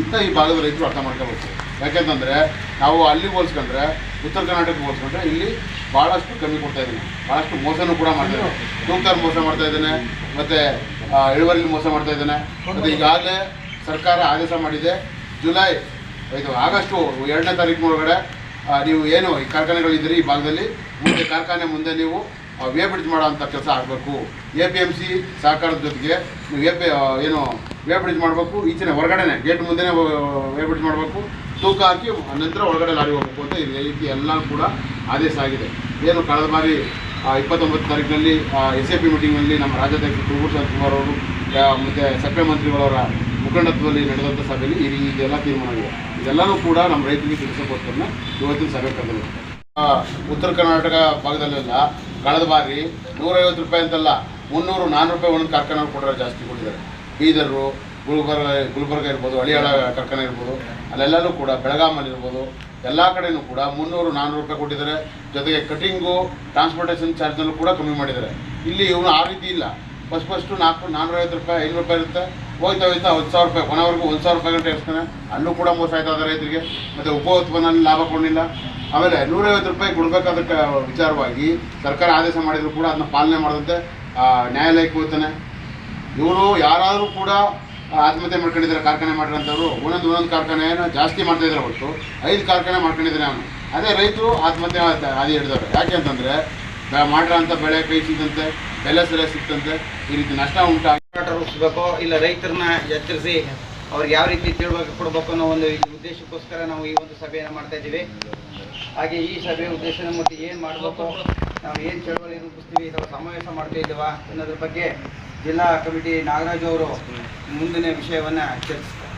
ಇಂಥ ಈ ಭಾಗದ ರೈತರು ಅರ್ಥ ಮಾಡ್ಕೋಬೇಕು. ಯಾಕೆಂತಂದರೆ ನಾವು ಅಲ್ಲಿ ಹೋಲಿಸ್ಕೊಂಡ್ರೆ ಉತ್ತರ ಕರ್ನಾಟಕಕ್ಕೆ ಹೋಲಿಸ್ಕೊಂಡ್ರೆ ಇಲ್ಲಿ ಭಾಳಷ್ಟು ಕಮ್ಮಿ ಕೊಡ್ತಾ ಇದ್ದೀನಿ. ಭಾಳಷ್ಟು ಮೋಸನೂ ಕೂಡ ಮಾಡ್ತಾ ಇದ್ದೀನಿ. ತೂಕದಲ್ಲಿ ಮೋಸ ಮಾಡ್ತಾ ಇದ್ದಾನೆ, ಮತ್ತು ಇಳುವರಿಲಿ ಮೋಸ ಮಾಡ್ತಾ ಇದ್ದಾನೆ. ಮತ್ತು ಈಗಾಗಲೇ ಸರ್ಕಾರ ಆದೇಶ ಮಾಡಿದೆ, ಜುಲೈ ಇದು ಆಗಸ್ಟು ಎರಡನೇ ತಾರೀಕು ಒಳಗಡೆ ನೀವು ಏನು ಈ ಕಾರ್ಖಾನೆಗಳಿದ್ದೀರಿ ಈ ಭಾಗದಲ್ಲಿ, ಮುಂದೆ ಕಾರ್ಖಾನೆ ಮುಂದೆ ನೀವು ವೇ ಬ್ರಿಡ್ಜ್ ಮಾಡೋ ಅಂಥ ಕೆಲಸ ಆಗಬೇಕು. ಎ ಪಿ ಎಂ ಸಿ ಸಹಕಾರದ ಜೊತೆಗೆ ಎ ಪಿ ಏನು ವೇ ಬ್ರಿಡ್ಜ್ ಮಾಡಬೇಕು, ಈಚಿನ ಹೊರಗಡೆನೆ ಗೇಟ್ ಮುಂದೆನೇ ವೇ ಬ್ರಿಡ್ಜ್ ಮಾಡಬೇಕು, ತೂಕ ಹಾಕಿ ನಂತರ ಒಳಗಡೆ ಲಾರಿ ಹೋಗಬೇಕು ಅಂತ ಈ ರೀತಿ ಎಲ್ಲ ಕೂಡ ಆದೇಶ ಆಗಿದೆ. ಏನು ಕಳೆದ ಬಾರಿ ಇಪ್ಪತ್ತೊಂಬತ್ತು ತಾರೀಕಿನಲ್ಲಿ ಎಸ್ ಎ ಪಿ ಮೀಟಿಂಗ್ನಲ್ಲಿ ನಮ್ಮ ರಾಜ್ಯಾಧ್ಯಕ್ಷ ಕುರುಬೂರ್ ಕುಮಾರ್ ಅವರು ಮತ್ತು ಸಕ್ಕರೆ ಮಂತ್ರಿಗಳವರ ಮುಖಂಡತ್ವದಲ್ಲಿ ನಡೆದಂಥ ಸಭೆಯಲ್ಲಿ ಈ ರೀತಿ ಇದೆಲ್ಲ ತೀರ್ಮಾನಗಳು ಇದೆಲ್ಲನೂ ಕೂಡ ನಮ್ಮ ರೈತರಿಗೆ ತಿಳಿಸೋಕ್ಕೋಸ್ಕರ ಇವತ್ತಿನ ಸಭೆ ಕರೆದಿರುತ್ತೆ ಉತ್ತರ ಕರ್ನಾಟಕ ಭಾಗದಲ್ಲೆಲ್ಲ ಕಳೆದ ಬಾರಿ ನೂರೈವತ್ತು ರೂಪಾಯಿ ಅಂತಲ್ಲ, ಮುನ್ನೂರು ನಾನ್ನೂರು ರೂಪಾಯಿ ಒಂದು ಕಾರ್ಖಾನೆ ಕೊಟ್ಟರೆ ಜಾಸ್ತಿ ಕೊಟ್ಟಿದ್ದಾರೆ. ಬೀದರು, ಗುಲ್ಬರ್ಗ ಗುಲ್ಬರ್ಗ ಇರ್ಬೋದು, ಹಳಿಯಾಳ ಕಾರ್ಖಾನೆ ಇರ್ಬೋದು ಅಲ್ಲೆಲ್ಲರೂ ಕೂಡ, ಬೆಳಗಾಮಲ್ಲಿ ಇರ್ಬೋದು, ಎಲ್ಲ ಕಡೆಯೂ ಕೂಡ ಮುನ್ನೂರು ನಾನ್ನೂರು ರೂಪಾಯಿ ಕೊಟ್ಟಿದ್ದಾರೆ. ಜೊತೆಗೆ ಕಟಿಂಗು ಟ್ರಾನ್ಸ್ಪೋರ್ಟೇಷನ್ ಚಾರ್ಜ್ನಲ್ಲೂ ಕೂಡ ಕಮ್ಮಿ ಮಾಡಿದ್ದಾರೆ. ಇಲ್ಲಿ ಇವನು ಆ ರೀತಿ ಇಲ್ಲ. ಫಸ್ಟ್ ಫಸ್ಟು ನಾಲ್ಕು ನಾನ್ನೂರೈವತ್ತು ರೂಪಾಯಿ, ಐನೂರು ರೂಪಾಯಿ ಇರುತ್ತೆ. ಹೋಯ್ತಾ ಹೋಯ್ತಾ ಹತ್ತು ಸಾವಿರ ರೂಪಾಯಿ ಕೊನೆವರೆಗೂ ಒಂದು ಸಾವಿರ ರೂಪಾಯಿ ಗಂಟೆ ಇರ್ತಾನೆ ಅಲ್ಲೂ ಕೂಡ ಮೋಸ ಆಯ್ತಾ ರೈತರಿಗೆ. ಮತ್ತು ಉಪ ಉತ್ಪನ್ನಲ್ಲಿ ಲಾಭ ಕೊಂಡಿಲ್ಲ ಆಮೇಲೆ ನೂರೈವತ್ತು ರೂಪಾಯಿ ಕೊಡಬೇಕಾದ ವಿಚಾರವಾಗಿ ಸರ್ಕಾರ ಆದೇಶ ಮಾಡಿದ್ರು ಕೂಡ ಅದನ್ನ ಪಾಲನೆ ಮಾಡದಂತೆ ನ್ಯಾಯಾಲಯಕ್ಕೆ ಹೋಗ್ತಾನೆ. ಇವರು ಯಾರಾದರೂ ಕೂಡ ಆತ್ಮಹತ್ಯೆ ಮಾಡ್ಕೊಂಡಿದ್ದಾರೆ, ಕಾರ್ಖಾನೆ ಮಾಡಿರೋಂಥವ್ರು, ಒಂದೊಂದು ಒಂದೊಂದು ಕಾರ್ಖಾನೆಯನ್ನು ಜಾಸ್ತಿ ಮಾಡ್ತಾ ಇದ್ದಾರೆ ಹೊರತು, ಐದು ಕಾರ್ಖಾನೆ ಮಾಡ್ಕೊಂಡಿದ್ದಾರೆ ಅವನು. ಅದೇ ರೈತರು ಆತ್ಮಹತ್ಯೆ ಹಾದಿ ಹಿಡಿದವ್ರು. ಯಾಕೆ ಅಂತಂದರೆ ಮಾಡಿರೋಂಥ ಬೆಳೆ ಕೈ ಸಿಗ್ತಂತೆ ಬೆಲೆ ಸರಿಯಾಗಿ ಸಿಕ್ತಂತೆ ಈ ರೀತಿ ನಷ್ಟ ಉಂಟಾಗಿ ರೂಪಿಸ್ಬೇಕು, ಇಲ್ಲ ರೈತರನ್ನ ಎಚ್ಚರಿಸಿ ಅವ್ರಿಗೆ ಯಾವ ರೀತಿ ತಿಳುವಳಿಕೆ ಕೊಡಬೇಕು ಅನ್ನೋ ಒಂದು ಉದ್ದೇಶಕ್ಕೋಸ್ಕರ ನಾವು ಈ ಒಂದು ಸಭೆಯನ್ನು ಮಾಡ್ತಾ ಇದ್ದೀವಿ. ಹಾಗೆ ಈ ಸಭೆಯ ಉದ್ದೇಶ ಮತ್ತು ಏನು ಮಾಡಬೇಕು? ನಾವು ಏನು ಚಳವಳಿ ರೂಪಿಸ್ತೀವಿ? ಅಥವಾ ಸಮಾವೇಶ ಮಾಡ್ತಾ ಇದ್ದೀವ ಅನ್ನೋದ್ರ ಬಗ್ಗೆ ಜಿಲ್ಲಾ ಕಮಿಟಿ ನಾಗರಾಜ್ ಅವರು ಮುಂದಿನ ವಿಷಯವನ್ನು ಚರ್ಚಿಸ್ತಾರೆ.